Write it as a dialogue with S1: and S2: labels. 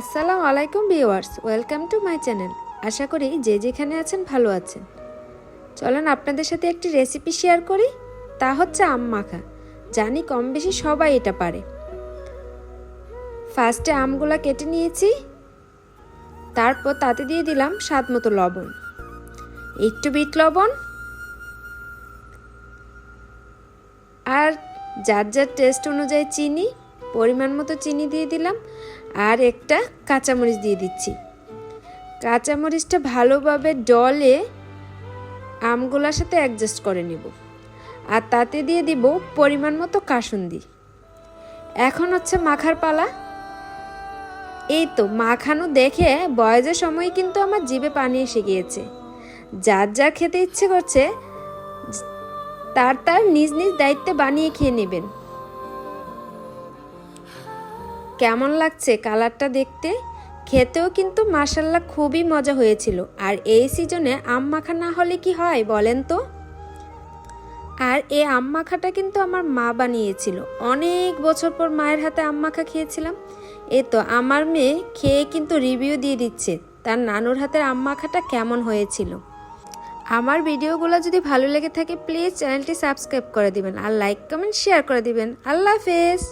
S1: আসসালামু আলাইকুম viewers, welcome to my channel. আশা করি যে যেখানে আছেন ভালো আছেন। চলেন আপনাদের সাথে একটি রেসিপি শেয়ার করি, তা হচ্ছে আম মাখা। জানি কম বেশি সবাই এটা পারে। ফার্স্টে আমগুলা কেটে নিয়েছি, তারপর তাতে দিয়ে দিলাম স্বাদ মতো লবণ। একটু বিট লবণ। আর যার যার টেস্ট অনুযায়ী চিনি পরিমাণ মতো চিনি দিয়ে দিলাম আর একটা কাঁচামরিচ দিয়ে দিচ্ছি। কাঁচামরিচটা ভালোভাবে ডলে আমগুলোর সাথে অ্যাডজাস্ট করে নেব। আর তাতে দিয়ে দিব পরিমাণ মতো কাসুন্দি। এখন হচ্ছে মাখার পালা। এই তো মাখানো দেখে বয়সের সময় কিন্তু আমার জিভে পানি এসে গিয়েছে। যার যা খেতে ইচ্ছে করছে, তার তার নিজ নিজ দায়িত্বে বানিয়ে খেয়ে নেবেন। কেমন লাগছে কালারটা দেখতে? খেতেও কিন্তু মাসাল্লাহ খুবই মজা হয়েছিল। আর এই সিজনে আম মাখা না হলে কি হয় বলেন তো? আর এই আম মাখাটা কিন্তু আমার মা বানিয়েছিল। অনেক বছর পর মায়ের হাতে আম মাখা খেয়েছিলাম। এ তো আমার মেয়ে খেয়ে কিন্তু রিভিউ দিয়ে দিচ্ছে। তার নানুর হাতের আম মাখাটা কেমন হয়েছিল। আমার ভিডিওগুলো যদি ভালো লেগে থাকে প্লিজ চ্যানেলটি সাবস্ক্রাইব করে দিবেন। আর লাইক কমেন্ট শেয়ার করে দিবেন। আল্লাহ হাফেজ!